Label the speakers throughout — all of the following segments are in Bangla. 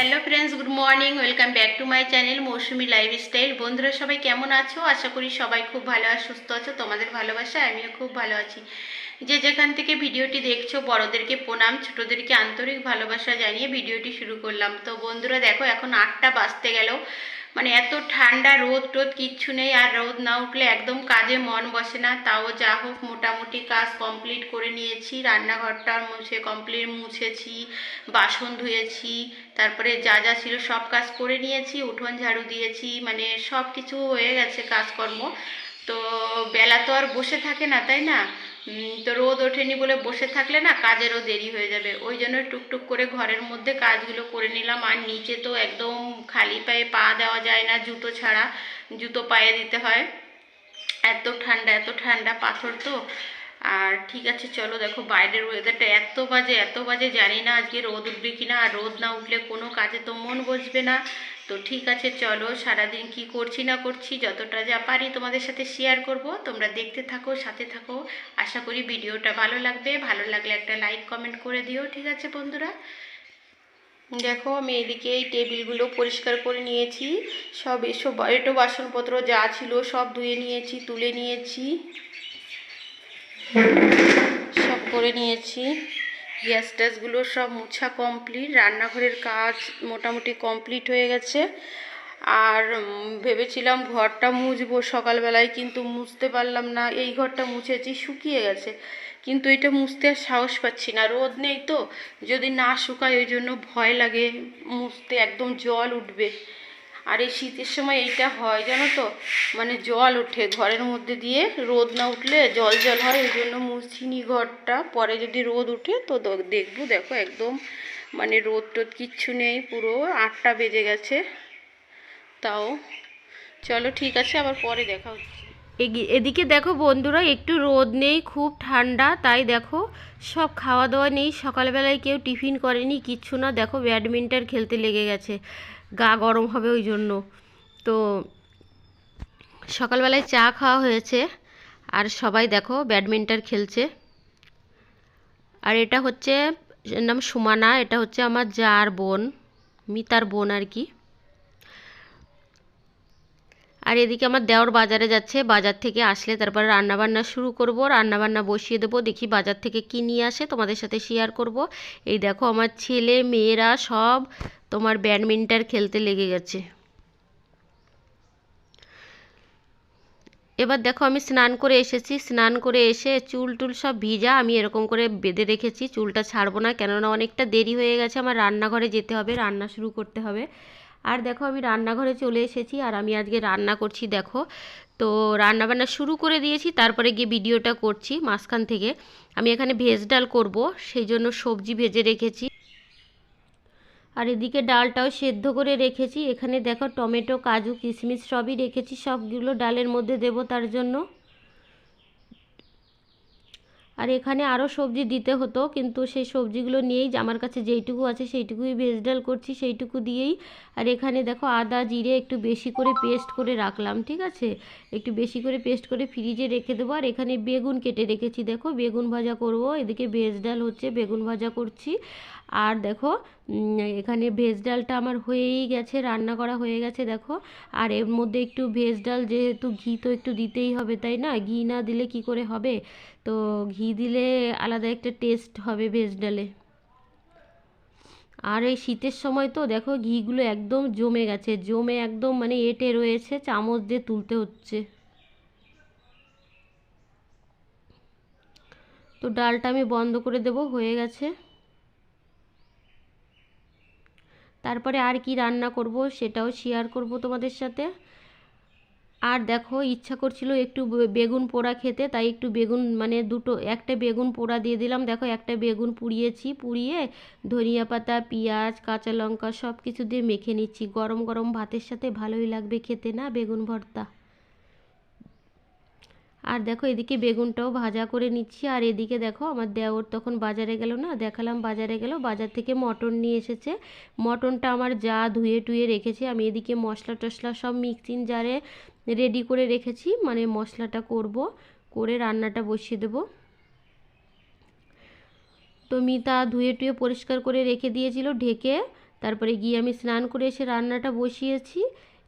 Speaker 1: Hello friends, good morning, welcome back to my channel Mousumi lifestyle. বন্ধুরা, সবাই কেমন আছো? আশা করি সবাই খুব ভালো আর সুস্থ আছো, তোমাদের ভালোবাসা আমিও খুব ভালো আছি। যে যেখান থেকে ভিডিওটি দেখছ, বড়দেরকে প্রণাম, ছোটোদেরকে আন্তরিক ভালোবাসা জানিয়ে ভিডিওটি শুরু করলাম। তো বন্ধুরা, দেখো, এখন আটটা বাজতে গেল। মানে এত ঠান্ডা রোদ টোদ কিচ্ছু নেই, আর রোদ না উঠলে একদম কাজে মন বসে না। তাও যা হোক, মোটামুটি কাজ কমপ্লিট করে নিয়েছি, রান্নাঘরটা মুছে কমপ্লিট মুছেছি, বাসন ধুয়েছি, তারপরে যা যা ছিল সব কাজ করে নিয়েছি, উঠোন ঝাড়ু দিয়েছি মানে সব কিছু হয়ে গেছে কাজকর্ম। তো বেলা তো আর বসে থাকে না, তাই না? তো রোদ ওঠেনি বলে বসে থাকলে না কাজেরও দেরি হয়ে যাবে। ওই জন্য টুকটুক করে ঘরের মধ্যে কাজগুলো করে নিলাম। আর নিচে তো একদম খালি পায়ে পা দেওয়া যায় না জুতো ছাড়া। জুতো পায়ে দিতে হয়। এত ঠান্ডা এত ঠান্ডা পাথর তো। আর ঠিক আছে, চলো দেখো বাইরের ওয়েদারটা এত বাজে এত বাজে জানি না আজকে রোদ উঠবে কি না আর রোদ না উঠলে কোনো কাজে তো মন বসবে না। তো ঠিক আছে, চলো সারাদিন কি করছি না করছি, যতটা যা পারি তোমাদের সাথে শেয়ার করব। তোমরা দেখতে থাকো, সাথে থাকো। আশা করি ভিডিওটা ভালো লাগবে। ভালো লাগলে একটা লাইক কমেন্ট করে দিও, ঠিক আছে বন্ধুরা? দেখো, আমি এদিকে এই টেবিলগুলো পরিষ্কার করে নিয়েছি। সব এসব এটো বাসনপত্র যা ছিল সব ধুয়ে নিয়েছি, তুলে নিয়েছি। সব করে নিয়েছি। গ্যাস ট্যাসগুলো সব মোছা কমপ্লিট রান্নাঘরের কাজ মোটামুটি কমপ্লিট হয়ে গেছে। আর ভেবেছিলাম ঘরটা মুছবো। সকালবেলায় কিন্তু মুছতে পারলাম না। এই ঘরটা মুছেছি, শুকিয়ে গেছে। কিন্তু এটা মুছতে আর সাহস পাচ্ছি না। রোদ নেই তো। যদি না শুকায়, ওই জন্য ভয় লাগে। মুছতে একদম জল উঠবে। আর এই শীতের সময় এইটা হয়, জানো তো? মানে জল ওঠে ঘরের মধ্যে দিয়ে, রোদ না উঠলে জল জল হয় ওই জন্য মুসিনি ঘরটা পরে যদি রোদ উঠে তো দেখব, দেখো একদম মানে রোদ টোদ কিচ্ছু নেই, পুরো আটটা বেজে গেছে। তাও, চলো ঠিক আছে, আবার পরে দেখা হচ্ছে। এদিকে দেখো বন্ধুরা, একটু রোদ নেই, খুব ঠান্ডা, তাই দেখো সব খাওয়া দাওয়া নেই, সকালবেলায় কেউ টিফিন করেনি, কিচ্ছু না, দেখো ব্যাডমিন্টন খেলতে লেগে গেছে, গা গরম হবে ওই জন্য। তো সকালবেলায় চা খাওয়া হয়েছে, আর সবাই দেখো ব্যাডমিন্টন খেলছে। আর এটা হচ্ছে নাম সুমানা, এটা হচ্ছে আমার যার বোন, মিতার বোন আর কি। আর এদিকে আমার দেওর বাজারে যাচ্ছে। বাজার থেকে আসলে তারপরে রান্নাবান্না শুরু করব। রান্নাবান্না বসিয়ে দেবো। দেখি বাজার থেকে কী নিয়ে আসে, তোমাদের সাথে শেয়ার করব। এই দেখো আমার ছেলে, মেয়েরা সব তোমার ব্যাডমিন্টন খেলতে লেগে গেছে। এবার দেখো আমি স্নান করে এসেছি। স্নান করে এসে চুল টুল সব ভিজা। আমি এরকম করে বেঁধে রেখেছি। চুলটা ছাড়বো না, কেননা অনেকটা দেরি হয়ে গেছে। আমার রান্নাঘরে যেতে হবে, রান্না শুরু করতে হবে। আর দেখো আমি রান্নাঘরে চলে এসেছি আর আমি আজকে রান্না করছি দেখো। তো রান্না বান্না শুরু করে দিয়েছি, তারপরে গিয়ে ভিডিওটা করছি মাঝখান থেকে। আমি এখানে ভেজ ডাল করব, সেই জন্য সবজি ভেজে রেখেছি। আর এদিকে ডালটাও সেদ্ধ করে রেখেছি। এখানে দেখো টমেটো, কাজু, কিশমিশ সবই রেখেছি, সবগুলো ডালের মধ্যে দেব তার জন্য। আর এখানে আরও সবজি দিতে হতো, কিন্তু সেই সবজিগুলো নিয়েই আমার কাছে যেইটুকু আছে সেইটুকুই ভেজ ডাল করছি, সেইটুকু দিয়েই। আর এখানে দেখো আদা, জিরে একটু বেশি করে পেস্ট করে রাখলাম, ঠিক আছে? একটু বেশি করে পেস্ট করে ফ্রিজে রেখে দেবো। আর এখানে বেগুন কেটে রেখেছি, দেখো বেগুন ভাজা করব, এদিকে ভেজ ডাল হচ্ছে, বেগুন ভাজা করছি। আর দেখো এখানে ভেজ ডালটা আমার হয়েই গেছে, রান্না করা হয়ে গেছে, দেখো। আর এর মধ্যে একটু ভেজ ডাল যেহেতু ঘি তো একটু দিতেই হবে, তাই না? ঘি না দিলে কি করে হবে? তো ঘি দিলে আলাদা একটা টেস্ট হবে ভেজ ডালে। আর এই শীতের সময় তো দেখো, ঘিগুলো একদম জমে গেছে, জমে একদম মানে এঁটে রয়েছে, চামচ দিয়ে তুলতে হচ্ছে। তো ডালটা আমি বন্ধ করে দেব, হয়ে গেছে। তারপরে আর কি রান্না করব সেটাও শেয়ার করব তোমাদের সাথে। আর দেখো, ইচ্ছা করছিল একটু বেগুন পোড়া খেতে, তাই একটু বেগুন মানে দুটো, একটা বেগুন পোড়া দিয়ে দিলাম। দেখো, একটা বেগুন পুড়িয়েছি, পুড়িয়ে ধনিয়া পাতা, পেঁয়াজ, কাঁচা লঙ্কা সব কিছু দিয়ে মেখে নিচ্ছি। গরম গরম ভাতের সাথে ভালোই লাগবে খেতে না বেগুন ভর্তা? আর দেখো এদিকে বেগুনটাও ভাজা করে নিচ্ছি, আর এদিকে দেখো আমার দেওর তখন বাজারে গেল না, দেখালাম বাজারে গেল, বাজার থেকে মটন নিয়ে এসেছে। মটনটা আমার যা ধুয়ে টুয়ে রেখেছে, আমি এদিকে মশলা টশলা সব মিক্সিং জারে রেডি করে রেখেছি মানে মশলাটা করব, করে রান্নাটা বসিয়ে দেবো। তো মিতা ধুয়ে টুয়ে পরিষ্কার করে রেখে দিয়েছিল ঢেকে, তারপরে গিয়ে আমি স্নান করে এসে রান্নাটা বসিয়েছি।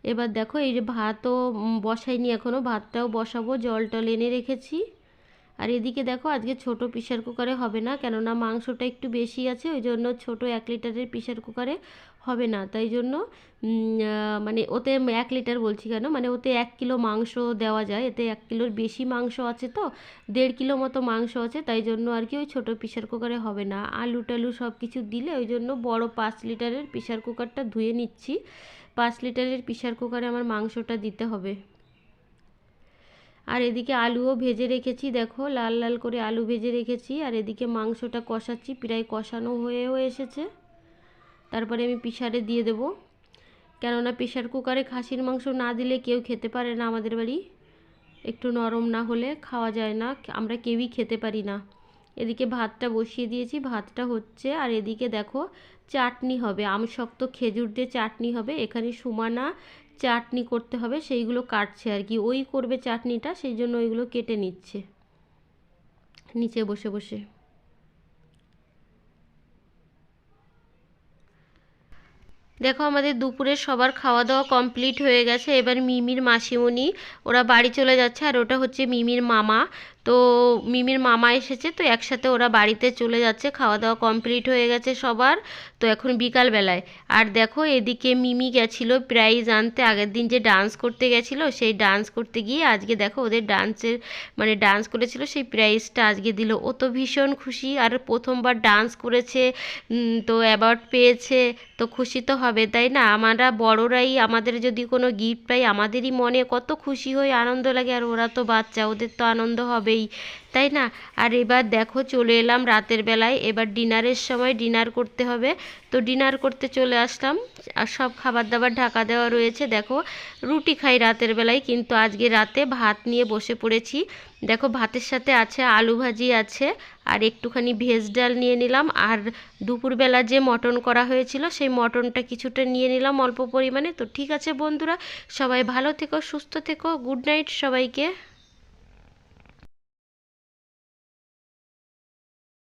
Speaker 1: এবার দেখো এই যে ভাতও বসাইনি এখনও ভাতটাও বসাবো জল টল এনে রেখেছি। আর এদিকে দেখো আজকে ছোট প্রেশার কুকারে হবে না, কেননা মাংসটা একটু বেশি আছে, ওই জন্য ছোট এক লিটারের প্রেশার কুকারে হবে না। তাই জন্য মানে ওতে এক লিটার বলছি কেন মানে ওতে এক কিলো মাংস দেওয়া যায়, এতে এক কিলোর বেশি মাংস আছে তো, দেড় কিলো মতো মাংস আছে, তাই জন্য আর কি ওই ছোটো প্রেশার কুকারে হবে না। আলু টালু সব কিছু দিলে ওই জন্য বড় পাঁচ লিটারের প্রেশার কুকারটা ধুয়ে নিচ্ছি। পাঁচ লিটারের প্রেশার কুকারে আমার মাংসটা দিতে হবে। আর এদিকে আলুও ভেজে রেখেছি, দেখো লাল লাল করে আলু ভেজে রেখেছি, আর এদিকে মাংসটা কষাচ্ছি, প্রায় কষানো হয়েও এসেছে। তারপরে আমি প্রেশারে দিয়ে দেবো। কেননা প্রেশার কুকারে খাসির মাংস না দিলে কেউ খেতে পারে না আমাদের বাড়ি। একটু নরম না হলে খাওয়া যায় না, আমরা কেউই খেতে পারি না। এদিকে ভাতটা বসিয়ে দিয়েছি, ভাতটা হচ্ছে, আর এদিকে দেখো চাটনি হবে, আমশক্ত খেজুর দিয়ে চাটনি হবে, এখানে সুমানা চাটনি করতে হবে, সেইগুলো কাটছে আর কি, ওই করবে চাটনিটা, সেই জন্য ওইগুলো কেটে নিচ্ছে, নিচে বসে বসে। দেখো আমাদের দুপুরে সবার খাওয়া দাওয়া কমপ্লিট হয়ে গেছে, এবার মিমির মাসিমণি, ওরা বাড়ি চলে যাচ্ছে, আর ওটা হচ্ছে মিমির মামা তো মিমির মামা এসেছে, তো একসাথে ওরা বাড়িতে চলে যাচ্ছে খাওয়া দাওয়া কমপ্লিট হয়ে গেছে সবার, তো এখন বিকালবেলায়। আর দেখো, এদিকে মিমি গেছিল প্রাইজ আনতে, আগের দিন যে ডান্স করতে গেছিল, সেই ডান্স করতে গিয়ে আজকে দেখো ওদের ডান্সের মানে ডান্স করেছিল, সেই প্রাইজটা আজকে দিল। ও তো ভীষণ খুশি, আর প্রথমবার ডান্স করেছে তো অ্যাওয়ার্ড পেয়েছে, তো খুশি তো হবে, তাই না? আমরা বড়রাই, আমাদের যদি কোনো গিফট পাই, আমাদেরই মনে কত খুশি হই আনন্দ লাগে, আর ওরা তো বাচ্চা, ওদের তো আনন্দ হবেই তাই না? আর এবার দেখো চলে এলাম রাতের বেলায়। এবার ডিনারের সময় ডিনার করতে হবে। তো ডিনার করতে চলে আসলাম। আর সব খাবার দাবার ঢাকা দেওয়া রয়েছে। দেখো, রুটি খাই রাতের বেলায়, কিন্তু আজকে রাতে ভাত নিয়ে বসে পড়েছি। দেখো, ভাতের সাথে আছে আলু ভাজি আছে, আর একটুখানি ভেজ ডাল নিয়ে নিলাম। আর দুপুরবেলা যে মটন করা হয়েছিল, সেই মটনটা কিছুটা নিয়ে নিলাম অল্প পরিমাণে। তো ঠিক আছে বন্ধুরা, সবাই ভালো থেকো, সুস্থ থেকো, গুড নাইট সবাইকে।